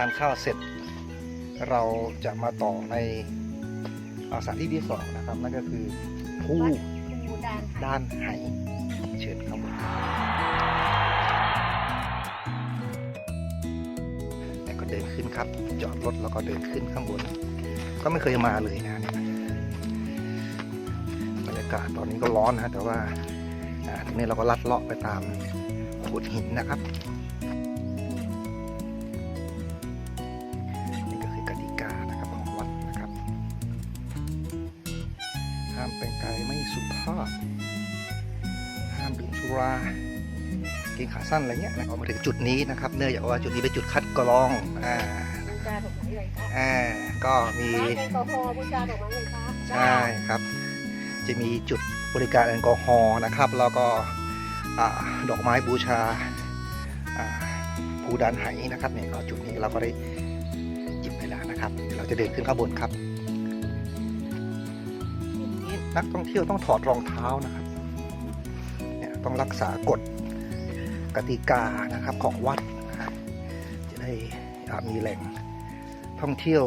านข้าวเสร็จ เราจะมาต่อในอาสถานที่ที่สองนะครับนั่นก็คือผู้วัดภูดานด้านไหเชิญครับผมแล้วก็เดินขึ้นครับ จอดรถแล้วก็เดินขึ้นข้างบน ก็ไม่เคยมาเลยนะเนี่ยบรรยากาศตอนนี้ก็ร้อนนะแต่ว่าอ่าทีนี้เราก็ลัดเลาะไปตามโขดหินนะครับ เกงขาสั้นอะไรเงี้ยนะออกมาถึงจุดนี้นะครับ เนื่องจากว่าจุดนี้เป็นจุดคัดกรองอ่าบูชาดอกไม้เลยค่ะอ่าก็มีร้านแอลกอฮอล์บูชาดอกไม้เลยค่ะใช่ครับ จะมีจุดบริการแอลกอฮอล์นะครับ แล้วก็อ่าดอกไม้บูชาอ่าภูดานไหนะครับเนี่ยก็จุดนี้เราก็ได้หยิบไปแล้วนะครับเดี๋ยวเราจะเดินขึ้นข้างบนครับนี่นักท่องเที่ยวต้องถอดรองเท้านะครับเนี่ยต้องรักษากฎ กติกานะครับของวัดนะจะได้อ่ามีแหล่งท่องเที่ยว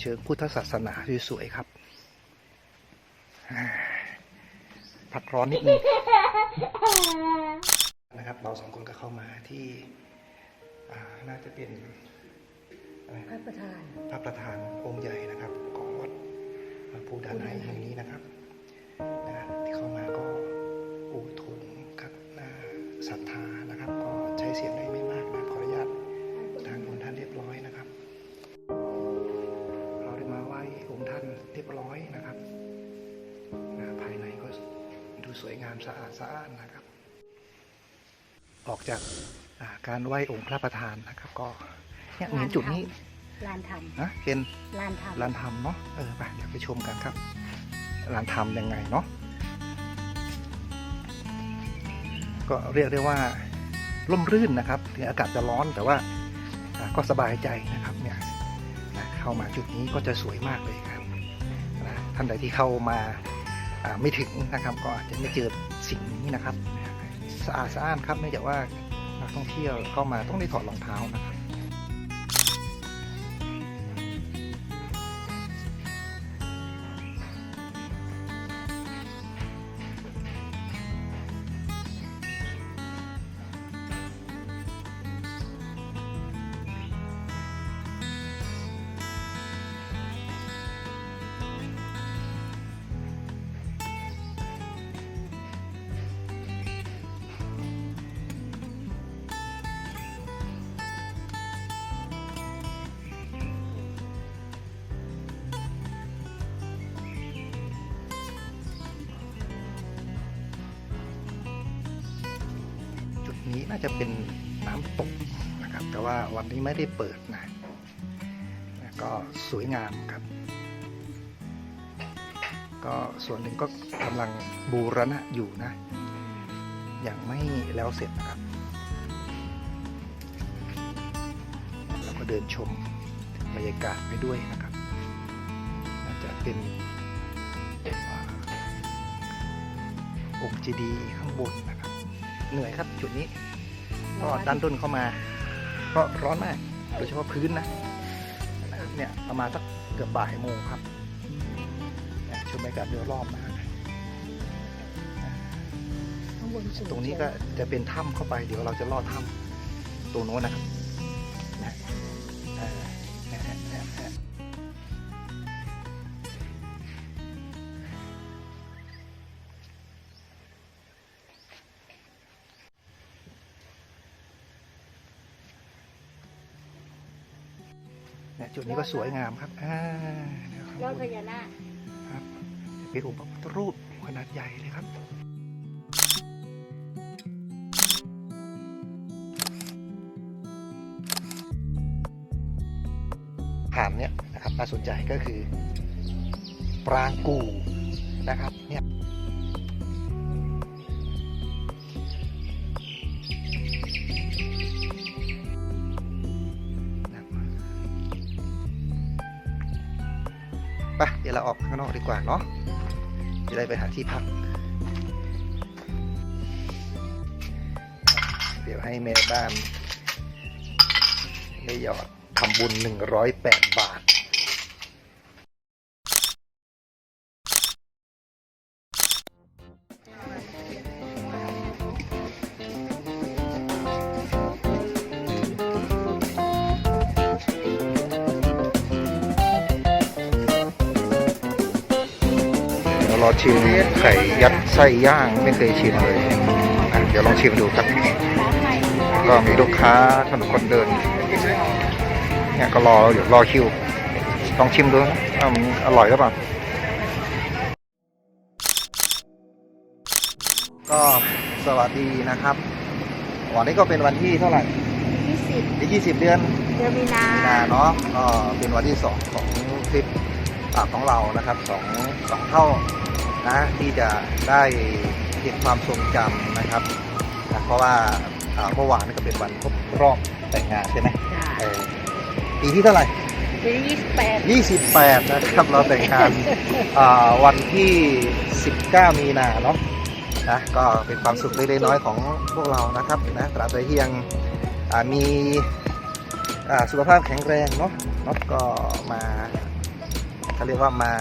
เชิงพุทธศาสนาสวยๆครับอ่าพักร้อนนิดนึงนะครับ เราสองคนก็เข้ามาที่อ่าน่าจะเป็นอะไรพระประธานพระประธานองค์ใหญ่นะครับ ของวัดภูดานไฮแห่งนี้นะครับนะที่เข้ามาก็อูทุน ดูสวยงามสะอาดสะอ้านนะครับ ออกจากอ่าการไหว้องค์พระประธานนะครับ ก็เนี่ยเหมือนจุดนี้ลานธรรมนะเป็นลานธรรมลานธรรมเนาะเออไปเดี๋ยวไปชมกันครับลานธรรมยังไงเนาะก็เรียกได้ว่าร่มรื่นนะครับ ถึงอากาศจะร้อนแต่ว่าอ่าก็สบายใจนะครับเนี่ยนะเข้ามาจุดนี้ก็จะสวยมากเลยครับนะท่านใดที่เข้ามาอ่า ไม่ถึงนะครับ ก็อาจจะไม่เจอสิ่งนี้นะครับสะอาดสะอ้านครับเนื่องจากว่านักท่องเที่ยวเข้ามาต้องได้ถอดรองเท้านะครับ น่าจะเป็นน้ำตกนะครับ แต่ว่าวันนี้ไม่ได้เปิดนะก็สวยงามครับ ก็ส่วนหนึ่งก็กำลังบูรณะอยู่นะ อย่างไม่แล้วเสร็จนะครับเราก็เดินชมบรรยากาศไปด้วยนะครับน่าจะเป็นอ่าองค์เจดีย์ข้างบนนะครับ เหนื่อยครับจุดนี้ ก็ดันด้นเข้ามา ก็ร้อนมากโดยเฉพาะพื้นนะนะครับเนี่ยประมาณสักเกือบบ่ายโมงครับเนี่ยชมบรรยากาศโดยรอบนะฮะข้างบนสูตรงนี้ก็จะเป็นถ้ำเข้าไปเดี๋ยวเราจะลอดถ้ำตรงโน้นนะครับ นี่ยจุดนี้ก็สวยงามครับอ่าเนี่ยข้างยอดบพนญานาคครับเป็นองค์พระพุทธรูปขนาดใหญ่เลยครับฐานเนี่ยนะครับน่าสนใจก็คือ ปรางกูนะครับเนี่ยนะครับ เราออกข้างนอกดีกว่าเนาะจะได้ไปหาที่พัก เดี๋ยวให้แม่บ้านได้ยอดทำบุญ108บาท ยวรอชิมไข่ยัดไส้ย่างไม่เคยชิมเลยอะเดี๋ยวลองชิมดูครับก็มีลูกค้าถนนคนเดินเนี่ยก็รออยู่รอคิวลองชิมดูนะว่ามันอร่อยหรือเปล่าก็สวัสดีนะครับ วันนี้ก็เป็นวันที่เท่าไหร่ยี่สิบที่ยี่สิบเดือนเดือนมีนามีนาเนาะก็เป็นวันที่สองของทริปอ่า ของเรานะครับสองสองเท่านะที่จะได้เก็บความทรงจำนะครับนะเพราะว่าอ่าเมื่อวานนี่ก็เป็นวันครบรอบแต่งงานใช่ไหมจ้ะเออปีที่เท่าไหร่เดือนยี่สิบแปด28นะครับเราแต่งงานอ่าวันที่ 19 มีนาเนาะนะก็เป็นความสุขเล็กๆน้อยๆของพวกเรานะครับนะตราบใดที่ยังอ่ามีอ่าสุขภาพแข็งแรงเนาะเนาะก็มา เขาเรียกว่ามา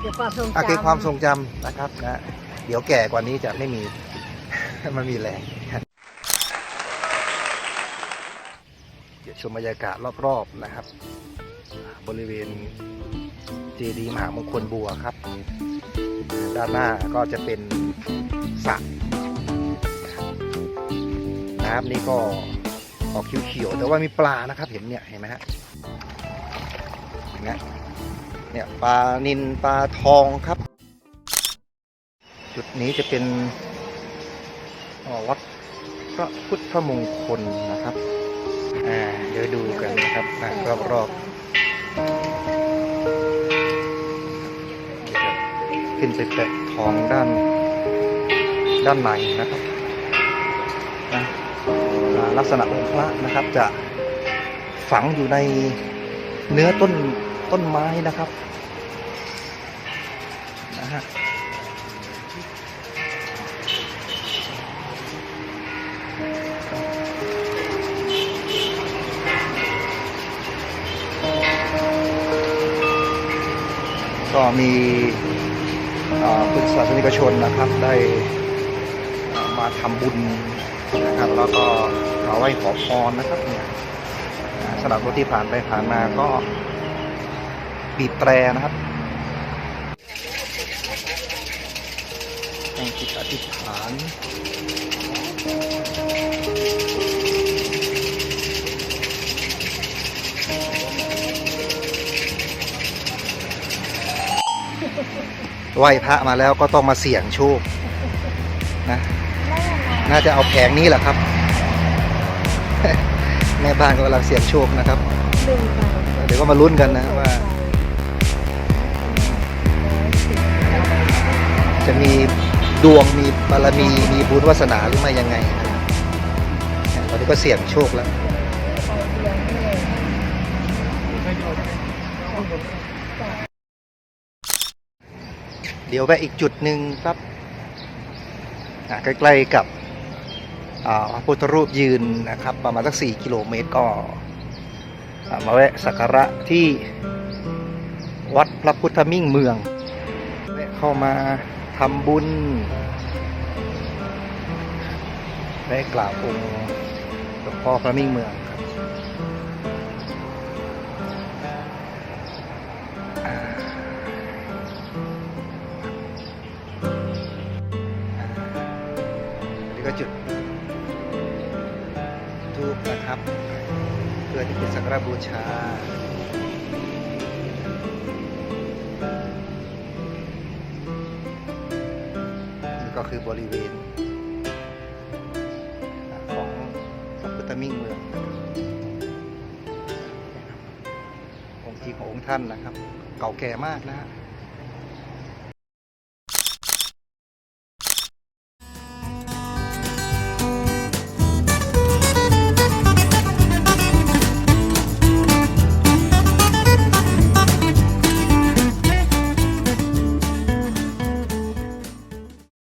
เดี๋ยวความทรงอาจำเก็บความทรงจำนะครับนะเดี๋ยวแก่กว่านี้จะไม่มี มันมีแรงเดี๋ยวชมบรรยากาศรอบๆนะครับ บริเวณเจดีย์มหามงคลบัวครับ ด้านหน้าก็จะเป็นสระน้ำนี่ก็ออกเขียวๆแต่ว่ามีปลานะครับ เห็นเนี่ยเห็นไหมฮะเห็นไหม เนี่ยปลานินปลาทองครับ จุดนี้จะเป็นวัดพระพุทธมงคลนะครับอ่าเดี๋ยวดูกันนะครับอ่ารอบๆขึ้นไปแปะทองด้าน ด้านในนะครับนะลักษณะองค์พระนะครับจะฝังอยู่ในเนื้อต้น ต้นไม้นะครับนะฮะก็มีพุทธศาสนิกชนนะครับได้มาทำบุญนะครับแล้วก็มาไหว้ขอพรนะครับเนี่ยอ่าสำหรับรถที่ผ่านไปผ่านมาก็ บีบแตรนะครับตั้งจิตอธิษฐานไหว้พระมาแล้วก็ต้องมาเสี่ยงโชคนะ น่าจะเอาแผงนี้แหละครับ แม่บ้านก็กำลังเสี่ยงโชคนะครับหนึ่งใบเดี๋ยวก็มาลุ้นกันนะว่า มีดวงมีบารมีมีบุญวาสนาหรือไม่ยังไงตอนนี้ก็เสี่ยงโชคแล้วเดี๋ยวไปอีกจุดหนึ่งครับใกล้ๆกับพระพุทธรูปยืนนะครับ ประมาณสักสี่กิโลเมตรก็มาแวะสักการะที่วัดพระพุทธมิ่งเมืองแวะเข้ามาำบุญ ได้กราบองค์หลวงพ่อพระมิ่งเมืองครับนนี้ก็จุดทูบนะครับ เพื่อที่เป็นสักการบูชา ก็คือบริเวณของพระพุทธมิ่งเมืององค์จริงขององค์ท่านนะครับ เก่าแก่มากนะฮะ